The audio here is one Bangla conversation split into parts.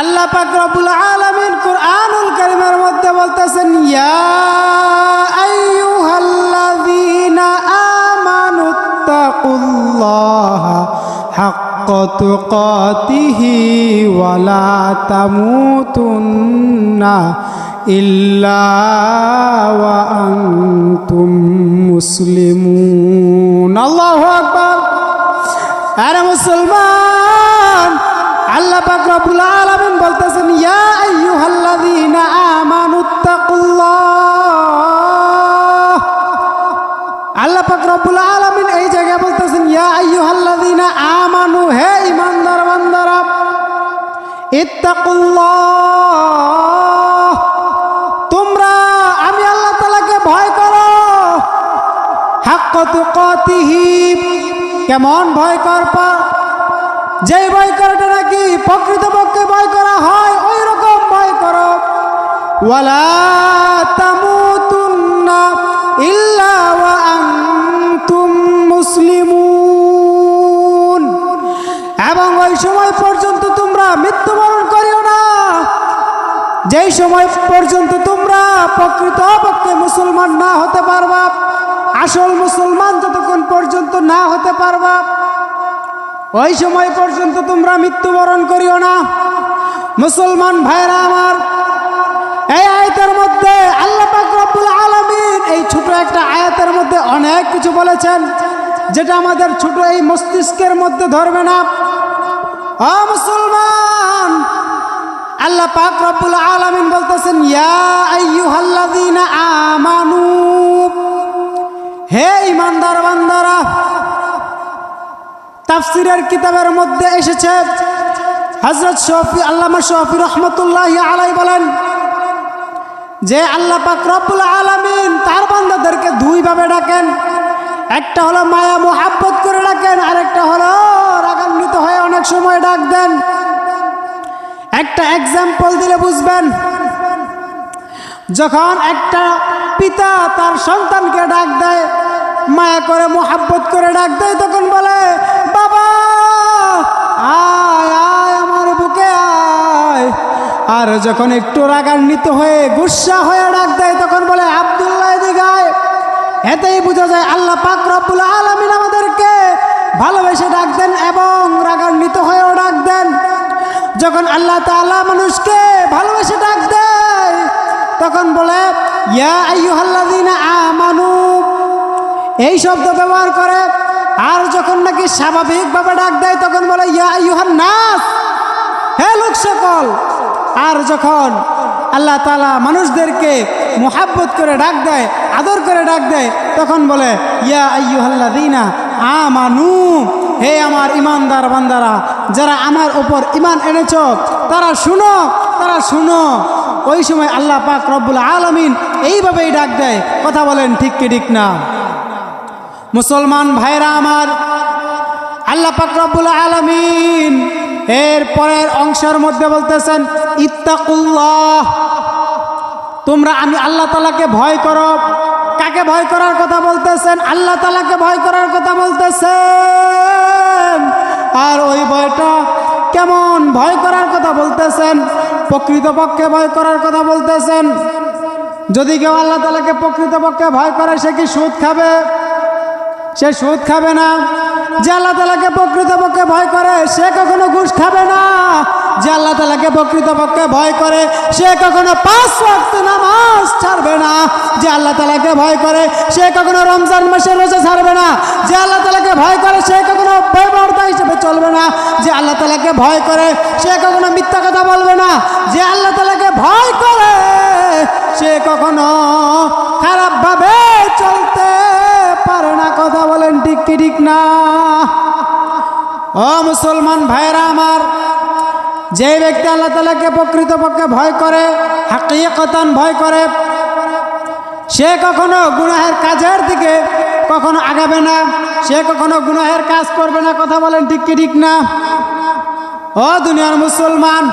আল্লাহ পাক রব্বুল আলামিন কুরআনুল কারীমের মধ্যে বলতেছেন, ইয়া আইয়ুহাল্লাযীনা আমানুত্তাকুল্লাহা হাক্কা তুকাতিহি ওয়া লা তামুতুন্না ইল্লা ওয়া আনতুম মুসলিমুন। আল্লাহু ইত্তাকুল্লাহ। তোমরা, আমি আল্লাহ তালাকে ভয় করো। হাক্ক তুকাতিহি। কেমন ভয় করবা যে ভয় করাটা নাকি প্রকৃতপক্ষে ভয় করা হয় ওই রকম ভয় করো। ওয়ালা যেই সময় পর্যন্ত তোমরা প্রকৃত প্রকৃতপক্ষে মুসলমান না হতে পারবা, আসল মুসলমান যতক্ষণ পর্যন্ত না হতে পারবা, ওই সময় পর্যন্ত তোমরা মৃত্যুবরণ করিও না। মুসলমান ভাইরা আমার, এই আয়াতের মধ্যে আল্লাহ রব্বুল আলামিন এই ছোট একটা আয়াতের মধ্যে অনেক কিছু বলেছেন, যেটা আমাদের ছোট এই মস্তিষ্কের মধ্যে ধরবে না। ও মুসলমান! আল্লাহ পাক রব্বুল আলামিন বলতেছেন, ইয়া আইয়ুহাল্লাযীনা আমানু। হে ইমানদার বান্দারা, তাফসিরের কিতাবের মধ্যে এসেছে হজরত শফি, আল্লামা শফি রহমতুল্লাহ আলাই বলেন যে আল্লাহ পাক রব্বুল আলামিন তার বান্দাদেরকে দুইভাবে ডাকেন। একটা হলো মায়া মোহাব্বত করে ডাকেন, আরেকটা হলো রাগান্বিত হয়ে অনেক সময় ডাক দেন। একটা এক্সাম্পল দিলে বুঝবেন। যখন একটা পিতা তার সন্তানকে ডাক দেয়, মায়া করে, মোহাব্বত করে ডাক দেয়, তখন বলে, বাবা, আয় আয় আমার বুকে, আয়। আর যখন একটু রাগান্বিত হয়ে, গুসা হয়ে ডাক দেয়, তখন বলে, আবদুল্লাহ দিঘায় এতেই বোঝা যায় আল্লাহ পাক রব্বুল আলমিন আমাদেরকে ভালোবেসে ডাক দেন এবং রাগান্বিত হয়েও ডাক দেন। যখন আল্লাহ তাআলা মানুষকে ভালোবেসে ডাক দেয়, তখন বলে এই শব্দ ব্যবহার করে, আর যখন নাকি স্বাভাবিকভাবে ডাক দেয়, তখন বলে হে লোক সকল আর যখন আল্লাহ তালা মানুষদেরকে মোহাব্বত করে ডাক দেয়, আদর করে ডাক দেয়, তখন বলে, ইয়া আইয়ুহাল্লাযীনা আমানু, হে আমার ইমানদার বান্দারা যারা আমার ওপর ইমান এনেছ, তারা শুনো তারা শুনো। ওই সময় আল্লাহ পাক রব্বুল আলমিন এইভাবেই ডাক দেয়। কথা বলেন ঠিক কি ঠিক না? মুসলমান ভাইরা আমার, আল্লাহ পাক রব্বুল আলমিন এর পরের অংশের মধ্যে বলতেছেন, ইত্তাকুল্লাহ। তোমরা আমি আল্লাহ তালাকে ভয় করো। কাকে ভয় করার কথা বলতেছেন? আল্লাহ তালাকে ভয় করার কথা বলতেছেন। আর ওই ভয়টা কেমন ভয় করার কথা বলতেছেন? প্রকৃতপক্ষে ভয় করার কথা বলতেছেন। যদি কেউ আল্লাহ তালাকে প্রকৃতপক্ষে ভয় করে, সে কি সুদ খাবে? সে সুদ খাবে না। যে আল্লাহ তালাকে প্রকৃতপক্ষে ভয় করে, সে কখনো ঘুষ খাবে না। যে আল্লাহ তালাকে প্রকৃতপক্ষে ভয় করে, সে কখনো পাঁচ ওয়াক্ত নামাজ ছাড়বে না। যে আল্লাহ তালাকে ভয় করে, সে কখনো রমজান মাসের রোজা ছাড়বে না। যে আল্লাহ তালাকে ভয় করে, সে কখনো চলবে না, যে আল্লাহ তালাকে ভয় করে, সে কখনো মিথ্যা কথা বলবে না, যে আল্লাহ তালাকে ভয় করে, সে কখনো খারাপভাবে চলতে পারে না। কথা বলেন ঠিক কি ঠিক না? ও মুসলমান ভাইরা আমার, যে ব্যক্তি আল্লাহ তালাকে প্রকৃতপক্ষে ভয় করে, হাকিকতান ভয় করে, সে কখনো গুনাহের কাজের দিকে কখনো আগাবে না। সে কখনো গুনাহের কাজ করবে না, কথা বলেন ঠিক কি ঠিক না? ও দুনিয়ার মুসলমান,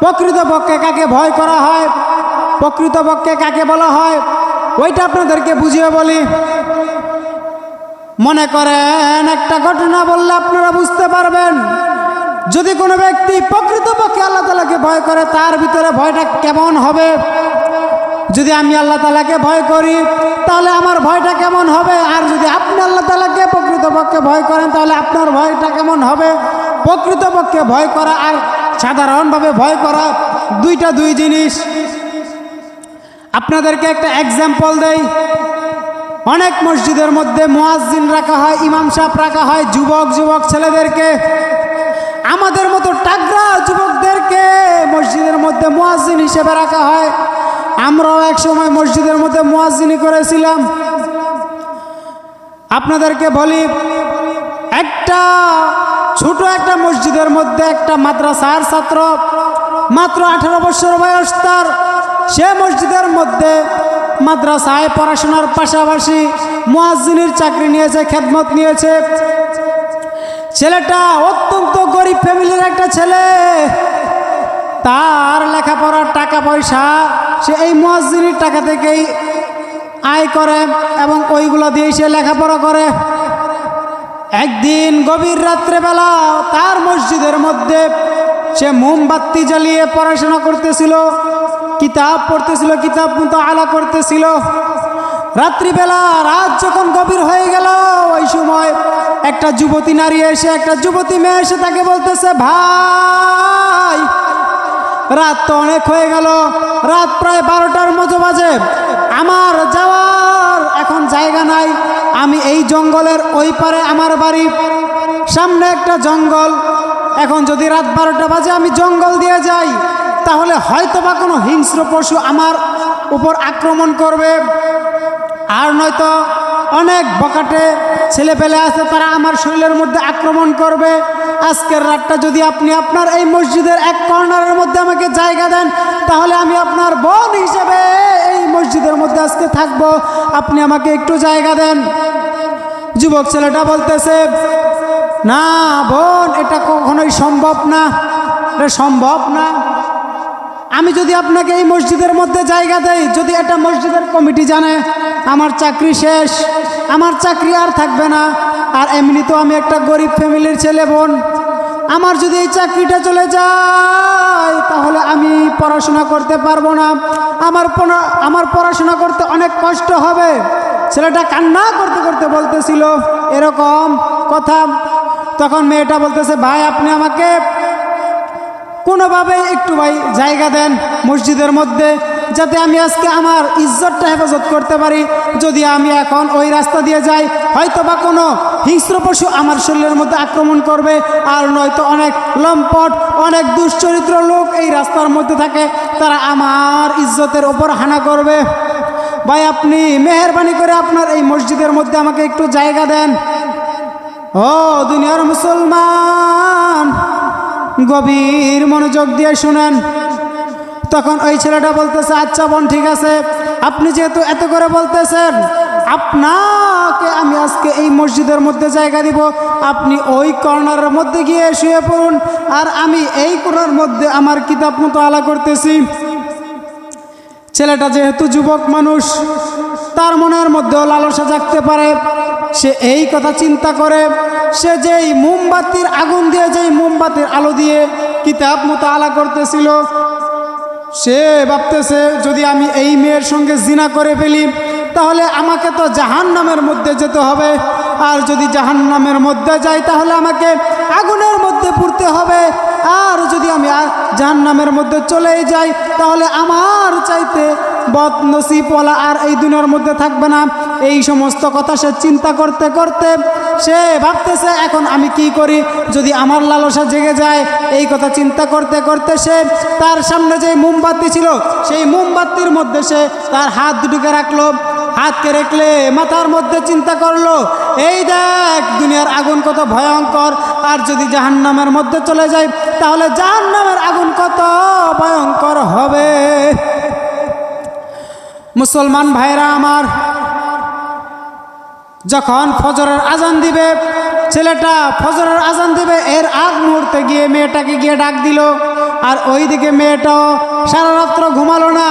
প্রকৃতপক্ষে কাকে ভয় করা হয়, প্রকৃতপক্ষে কাকে বলা হয়, ওইটা আপনাদেরকে বুঝিয়ে বলি। মনে করেন, একটা ঘটনা বললে আপনারা বুঝতে পারবেন, যদি কোনো ব্যক্তি প্রকৃতপক্ষে আল্লাহ তালা ভয় করে, তার ভিতরে ভয়টা কেমন হবে? যদি আমি আল্লাহ তালাকে ভয় করি, তাহলে আমার ভয়টা কেমন হবে? আর যদি আপনি আল্লাহ তালাকে প্রকৃতপক্ষে ভয় করেন, তাহলে আপনার ভয়টা কেমন হবে? প্রকৃতপক্ষে ভয় করা আর সাধারণভাবে ভয় করা দুইটা দুই জিনিস। আপনাদেরকে একটা এক্সাম্পল দেই। অনেক মসজিদের মধ্যে মুয়াজ্জিন রাখা হয়, ইমাম সাহেব রাখা হয়, যুবক যুবক ছেলেদেরকে। আমাদের মতো টাগরা যুবকদেরকে মসজিদের মধ্যে মুয়াজ্জিন হিসেবে রাখা হয়। আমরাও এক সময় মসজিদের মধ্যে মুয়াজ্জিনি করেছিলাম। আপনাদেরকে বলি, একটা ছোট একটা মসজিদের মধ্যে একটা মাদ্রাসার ছাত্র, মাত্র আঠারো বছর বয়স তার, সে মসজিদের মধ্যে মাদ্রাসায় পড়াশোনার পাশাপাশি মুয়াজ্জিনের চাকরি নিয়েছে, খেদমত নিয়েছে। ছেলেটা অত্যন্ত গরিব ফ্যামিলির একটা ছেলে। তার লেখাপড়ার টাকা পয়সা সে এই মুয়াজ্জিনের টাকা থেকেই আয় করে এবং ওইগুলো দিয়ে সে লেখাপড়া করে। একদিন গভীর রাত্রেবেলা তার মসজিদের মধ্যে সে মোমবাতি জ্বালিয়ে পড়াশোনা করতেছিল, কিতাব পড়তেছিল, কিতাব মতো আলা করতেছিল। রাত্রিবেলা রাত যখন গভীর হয়ে গেল, ওই সময় একটা যুবতী নারী এসে, একটা যুবতী মেয়ে এসে তাকে বলতেছে, ভাই রাত তো অনেক হয়ে গেল। রাত প্রায় বারোটার মতো বাজে। আমার যাওয়ার এখন জায়গা নাই। আমি এই জঙ্গলের ওই পারে আমার বাড়ি। সামনে একটা জঙ্গল। এখন যদি রাত বারোটা বাজে আমি জঙ্গল দিয়ে যাই, তাহলে হয়তো বা কোনো হিংস্র পশু আমার উপর আক্রমণ করবে। আর নয়তো অনেক বকাটে ছেলে পেলে আছে, তারা আমার শরীরের মধ্যে আক্রমণ করবে। আজকের রাতটা যদি আপনি আপনার এই মসজিদের এক কর্নারের মধ্যে আমাকে জায়গা দেন, তাহলে আমি আপনার বোন হিসেবে এই মসজিদের মধ্যে আজকে থাকব। আপনি আমাকে একটু জায়গা দেন। যুবক ছেলেটা বলতেছে, না বোন, এটা কখনোই সম্ভব না। এটা সম্ভব না। আমি যদি আপনাকে এই মসজিদের মধ্যে জায়গা দেই, যদি এটা মসজিদের কমিটি জানে, আমার চাকরি শেষ। আমার চাকরি আর থাকবে না। আর এমনি তো আমি একটা গরিব ফ্যামিলির ছেলে বোন। আমার যদি এই চাকরিটা চলে যায়, তাহলে আমি পড়াশোনা করতে পারব না। আমার আমার পড়াশোনা করতে অনেক কষ্ট হবে। ছেলেটা কান্না করতে করতে বলতেছিল, এরকম কথা। তখন মেয়েটা বলতেছে, ভাই, আপনি আমাকে কোনোভাবে একটু ভাই জায়গা দেন মসজিদের মধ্যে। যাতে আমি আজকে আমার ইজ্জতটা হেফাজত করতে পারি, যদি আমি এখন ওই রাস্তা দিয়ে যাই হয়তো বা কোনো হিংস্র পশু আমার শরীরের মধ্যে আক্রমণ করবে, আর নয়তো অনেক লম্পট, অনেক দুশ্চরিত্র লোক এই রাস্তার মধ্যে থাকে, তারা আমার ইজ্জতের ওপর হানা করবে। ভাই, আপনি মেহরবানি করে আপনার এই মসজিদের মধ্যে আমাকে একটু জায়গা দেন। ও, দুনিয়ার মুসলমান, গভীর মনোযোগ দিয়ে শুনেন। তখন ওই ছেলেটা বলতেছে আচ্ছা বোন, ঠিক আছে। আপনি যেহেতু এত করে বলতেছেন, আপনাকে আমি আজকে এই মসজিদের মধ্যে জায়গা দিব। আপনি ওই কর্নারের মধ্যে গিয়ে শুয়ে পড়ুন। আর আমি এই কোনার মধ্যে আমার কিতাব মতো আলা করতেছি। ছেলেটা যেহেতু যুবক মানুষ, তার মনের মধ্যেও লালসা জাগতে পারে। সে এই কথা চিন্তা করে। সে যেই মোমবাতির আগুন দিয়ে, যেই মোমবাতির আলো দিয়ে কিতাব মতো আলা করতেছিল সে ভাবতেছে, যদি আমি এই মেয়ের সঙ্গে জিনা করে ফেলি, তাহলে আমাকে তো জাহান নামের মধ্যে যেতে হবে। আর যদি জাহান নামের মধ্যে যাই, তাহলে আমাকে আগুনের মধ্যে পুড়তে হবে। আর যদি আমি জাহান নামের মধ্যে চলেই যাই, তাহলে আমার চাইতে বদনসিবওয়ালা আর এই দুনিয়ার মধ্যে থাকবে না। এই সমস্ত কথা সে চিন্তা করতে করতে সে ভাবতেছে, এখন আমি কি করি? যদি আমার লালসা জেগে যায়, এই কথা চিন্তা করতে করতে সে তার সামনে যে মোমবাতি ছিল, সেই মোমবাতির মধ্যে সে তার হাত দুটিকে রাখল, হাতকে রেখলে মাথার মধ্যে চিন্তা করল, এই দেখ, দুনিয়ার আগুন কত ভয়ঙ্কর, আর যদি জাহান্নামের মধ্যে চলে যায়, তাহলে জাহান্নামের আগুন কত ভয়ঙ্কর হবে। মুসলমান ভাইরা আমার যখন ফজরের আজান দিবে, ছেলেটা ফজরের আজান দিবে, এর আগ মুহূর্তে গিয়ে মেয়েটাকে গিয়ে ডাক দিল। আর ওইদিকে মেয়েটাও সারা রাত্র ঘুমালো না।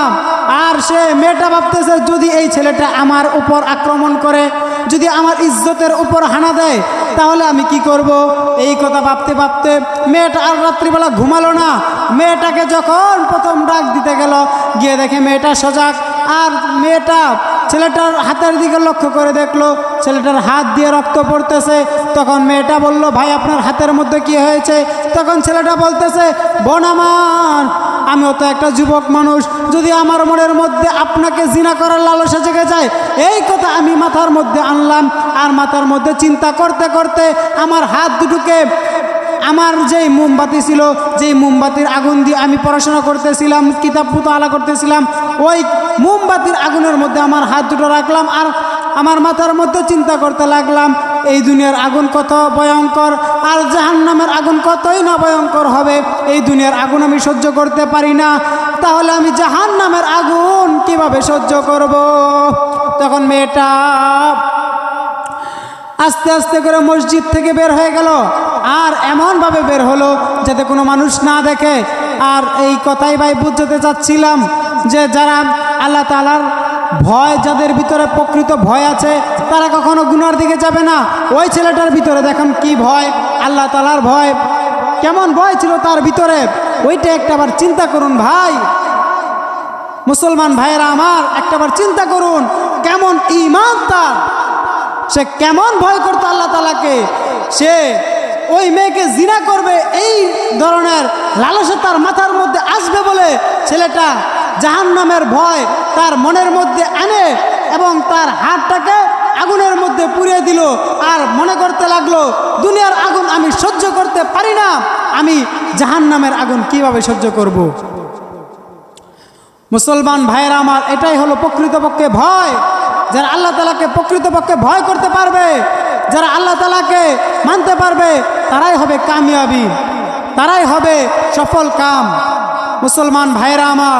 আর সে মেয়েটা ভাবতেছে, যদি এই ছেলেটা আমার উপর আক্রমণ করে, যদি আমার ইজ্জতের উপর হানা দেয়, তাহলে আমি কি করব? এই কথা ভাবতে ভাবতে মেয়েটা আর রাত্রিবেলা ঘুমালো না। মেয়েটাকে যখন প্রথম ডাক দিতে গেল, গিয়ে দেখে মেয়েটা সজাগ। আর মেয়েটা ছেলেটার হাতের দিকে লক্ষ্য করে দেখল, ছেলেটার হাত দিয়ে রক্ত পড়তেছে। তখন মেয়েটা বলল, ভাই, আপনার হাতের মধ্যে কি হয়েছে? তখন ছেলেটা বলতেছে, বোন আমার, আমিও তো একটা যুবক মানুষ। যদি আমার মনের মধ্যে আপনাকে জিনা করার লালসা জেগে যায়, এই কথা আমি মাথার মধ্যে আনলাম। আর মাথার মধ্যে চিন্তা করতে করতে আমার হাত দুটোকে আমার যেই মোমবাতি ছিল, যেই মোমবাতির আগুন দিয়ে আমি পড়াশোনা করতেছিলাম, কিতাব পুতালা করতেছিলাম, ওই মোমবাতির আগুনের মধ্যে আমার হাত দুটো রাখলাম আর আমার মাথার মধ্যে চিন্তা করতে লাগলাম, এই দুনিয়ার আগুন কত ভয়ঙ্কর আর জাহান্নামের আগুন কতই না ভয়ঙ্কর হবে, এই দুনিয়ার আগুন আমি সহ্য করতে পারি না, তাহলে আমি জাহান্নামের আগুন কীভাবে সহ্য করব? তখন মেয়েটা আস্তে আস্তে করে মসজিদ থেকে বের হয়ে গেল আর এমনভাবে বের হলো যাতে কোনো মানুষ না দেখে। আর এই কথাই ভাই বুঝতে চাচ্ছিলাম যে যারা আল্লাহ তালার ভয়, যাদের ভিতরে প্রকৃত ভয় আছে, তারা কখনো গুনার দিকে যাবে না। ওই ছেলেটার ভিতরে দেখুন কি ভয়, আল্লাহ তালার ভয়। কেমন ভয় ছিল তার ভিতরে? ওইটা একটাবার চিন্তা করুন ভাই। মুসলমান ভাইয়েরা আমার, একটাবার চিন্তা করুন, কেমন ইমান তার? সে কেমন ভয় করতো আল্লাহ তালাকে সে ওই মেয়েকে জিনা করবে, এই ধরনের লালসা তার মাথার মধ্যে আসবে বলে ছেলেটা জাহান্নামের ভয় তার মনের মধ্যে আনে এবং তার হাতটাকে আগুনের মধ্যে পুড়িয়ে দিল আর মনে করতে লাগল, দুনিয়ার আগুন আমি সহ্য করতে পারি না, আমি জাহান্নামের আগুন কীভাবে সহ্য করব। মুসলমান ভাইয়েরা আমার, এটাই হলো প্রকৃতপক্ষে ভয় যারা আল্লাহ তালাকে প্রকৃতপক্ষে ভয় করতে পারবে যারা আল্লাহ তালাকে মানতে পারবে, তারাই হবে কামিয়াবি, তারাই হবে সফল কাম। মুসলমান ভাইরা আমার